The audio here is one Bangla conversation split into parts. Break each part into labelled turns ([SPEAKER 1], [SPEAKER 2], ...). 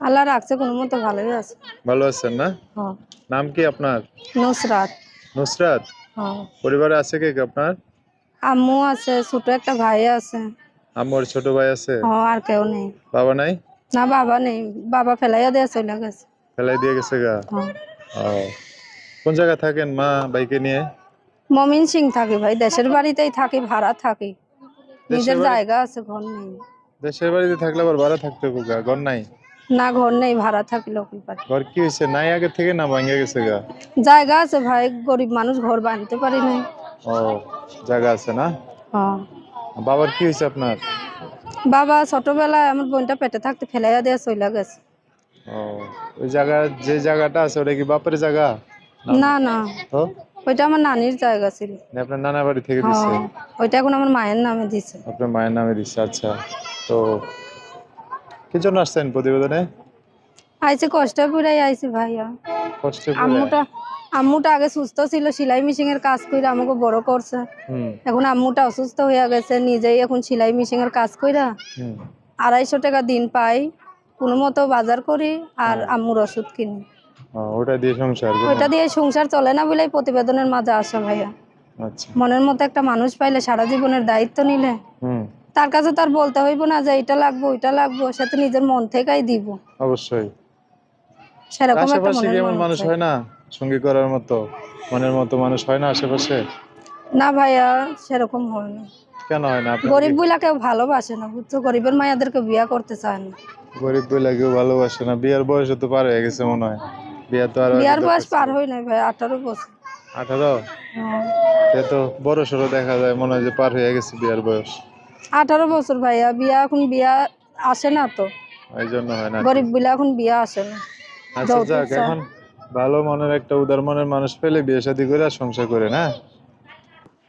[SPEAKER 1] আল্লাহ রাখছে কোনো মতো ভালোই আছে।
[SPEAKER 2] ভালো আছেন না?
[SPEAKER 1] হ্যাঁ।
[SPEAKER 2] নাম কি আপনার?
[SPEAKER 1] নুসরাত।
[SPEAKER 2] নুসরাত?
[SPEAKER 1] হ্যাঁ।
[SPEAKER 2] পরিবারে আছে কে কে আপনার?
[SPEAKER 1] আম্মু আছে ছোট একটা ভাই আছে।
[SPEAKER 2] আমার ছোট ভাই আছে?
[SPEAKER 1] হ্যাঁ আর কেউ নেই।
[SPEAKER 2] বাবা নাই?
[SPEAKER 1] না বাবা নেই। বাবা ফেলাইয়া দিয়ে চলে গেছে।
[SPEAKER 2] ফেলাই দিয়ে গেছে গা?
[SPEAKER 1] হ্যাঁ।
[SPEAKER 2] কোন জায়গায় থাকেন মা বাইকে নিয়ে?
[SPEAKER 1] মমিন সিং থাকি ভাই। দেশের বাড়িতেই থাকি ভাড়া থাকি। নিজের জায়গা আছে ঘর নেই।
[SPEAKER 2] দেশের বাড়িতে থাকলে আবার ভাড়া থাকতে ঘর নাই?
[SPEAKER 1] না ঘর নেই ভাড়া থাকি
[SPEAKER 2] ঘর কি হয়েছে? নাই আগে থেকে না ভাঙে গেছে গা?
[SPEAKER 1] জায়গা আছে ভাই গরিব মানুষ ঘর বানতে পারি নাই।
[SPEAKER 2] ও জায়গা আছে না?
[SPEAKER 1] হ্যাঁ।
[SPEAKER 2] বাবার কি হয়েছে আপনার?
[SPEAKER 1] বাবা ছোটবেলায় আমার বোনটা পেটে থাকতে ফেলাইয়া দিয়ে চলে গেছে।
[SPEAKER 2] ও ওই জায়গা যে জায়গাটা আছে ওটা কি বাপের জায়গা?
[SPEAKER 1] না না।
[SPEAKER 2] তো
[SPEAKER 1] ওইটা আমার নানির জায়গা ছিল।
[SPEAKER 2] না আপনার নানা বাড়ি থেকে দিচ্ছে
[SPEAKER 1] হ্যাঁ, ওইটা এখন আমার মায়ের নামে দিছে।
[SPEAKER 2] আপনার মায়ের নামে দিচ্ছে আচ্ছা। তো কি জন্য আসছেন প্রতিবেদনে?
[SPEAKER 1] আইছে কষ্ট পুরাই আইছে ভাইয়া।
[SPEAKER 2] কষ্ট
[SPEAKER 1] আম্মুটা আম্মুটা আগে সুস্থ ছিল সেলাই মেশিন এর কাজ করে আমাকে বড় করছে। এখন আম্মুটা অসুস্থ হয়ে গেছে নিজেই এখন সেলাই মেশিন এর কাজ কইরা আড়াইশো টাকা দিন পাই কোনো মতো বাজার করি আর আম্মুর ওষুধ কিনি।
[SPEAKER 2] ওটা দিয়ে সংসার।
[SPEAKER 1] ওইটা দিয়ে সংসার চলে না বলেই প্রতিবেদনের মাঝে আসা ভাইয়া।
[SPEAKER 2] আচ্ছা।
[SPEAKER 1] মনের মতো একটা মানুষ পাইলে সারা জীবনের দায়িত্ব নিলে
[SPEAKER 2] হুম।
[SPEAKER 1] তার কাছে তার বলতে হইব না যে এটা লাগবো ওইটা লাগবো সে তো নিজের মন থেকেই দিব।
[SPEAKER 2] অবশ্যই।
[SPEAKER 1] সেরকম একটা
[SPEAKER 2] আশেপাশে
[SPEAKER 1] মনের
[SPEAKER 2] কি এমন মানুষ হয়। না? সঙ্গী করার মতো মনের মতো মানুষ হয় না আশেপাশে?
[SPEAKER 1] না ভাইয়া সেরকম হয় না।
[SPEAKER 2] কেন হয় না?
[SPEAKER 1] গরিব বইলা কেউ ভালোবাসে না বুঝছ? গরিবের মায়াদেরকে বিয়া করতে চায় না।
[SPEAKER 2] গরিব বলে কেউ ভালোবাসে না। বিয়ের বয়স তো পার হয়ে গেছে মনে হয়। বিয়ে তো আর
[SPEAKER 1] বিয়ার বয়স পার হয় নাই ভাই আঠারো বছর।
[SPEAKER 2] আঠারো?
[SPEAKER 1] হ্যাঁ।
[SPEAKER 2] তো বড় সড়ো দেখা যায় মনে হয় যে পার হয়ে গেছে বিয়ের বয়স।
[SPEAKER 1] আঠারো বছর ভাইয়া বিয়া এখন বিয়া আসে না তো।
[SPEAKER 2] এই জন্য হয় না
[SPEAKER 1] গরিব বইলা এখন বিয়া আসে না।
[SPEAKER 2] আচ্ছা যাক এখন ভালো মনের একটা উদার মনের মানুষ পেলে বিয়ে শাদী করে আর সংসার করে না?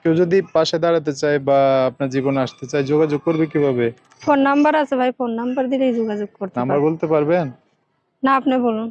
[SPEAKER 2] কেউ যদি পাশে দাঁড়াতে চায় বা আপনার জীবনে আসতে চায় যোগাযোগ করবে কীভাবে?
[SPEAKER 1] ফোন নাম্বার আছে ভাই ফোন নাম্বার দিলেই যোগাযোগ করতে
[SPEAKER 2] নাম্বার। বলতে পারবেন?
[SPEAKER 1] না আপনি বলুন।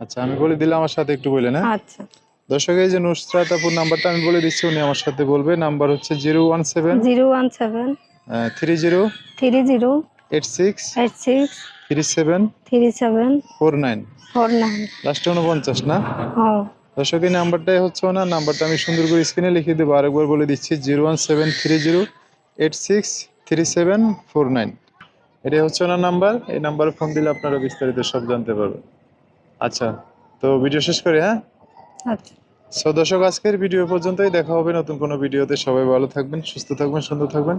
[SPEAKER 2] আচ্ছা আমি বলে দিলে আমার সাথে একটু বলে না?
[SPEAKER 1] আচ্ছা।
[SPEAKER 2] দর্শক এই যে নুসরাত আপুর নাম্বারটা আমি বলে দিচ্ছি উনি আমার সাথে বলবে। নাম্বার হচ্ছে zero one seven
[SPEAKER 1] zero one seven
[SPEAKER 2] three zero
[SPEAKER 1] three zero
[SPEAKER 2] eight six
[SPEAKER 1] eight six
[SPEAKER 2] three seven
[SPEAKER 1] three seven
[SPEAKER 2] four nine
[SPEAKER 1] four nine
[SPEAKER 2] লাস্টে উনপঞ্চাশ না?
[SPEAKER 1] ও
[SPEAKER 2] দর্শক এই নাম্বারটাই হচ্ছে ওনার নাম্বারটা আমি সুন্দর করে স্ক্রিনে লিখে দেবো। আরেকবার বলে দিচ্ছি zero one seven three zero eight six three seven four nine এটাই হচ্ছে ওনার নাম্বার। এই নাম্বারে ফোন দিলে আপনারা বিস্তারিত সব জানতে পারবেন। আচ্ছা তো ভিডিও শেষ করি হ্যাঁ?
[SPEAKER 1] আচ্ছা।
[SPEAKER 2] সো দর্শক আজকের ভিডিও পর্যন্তই। দেখা হবে নতুন কোনো ভিডিওতে সবাই ভালো থাকবেন সুস্থ থাকবেন সুন্দর থাকবেন।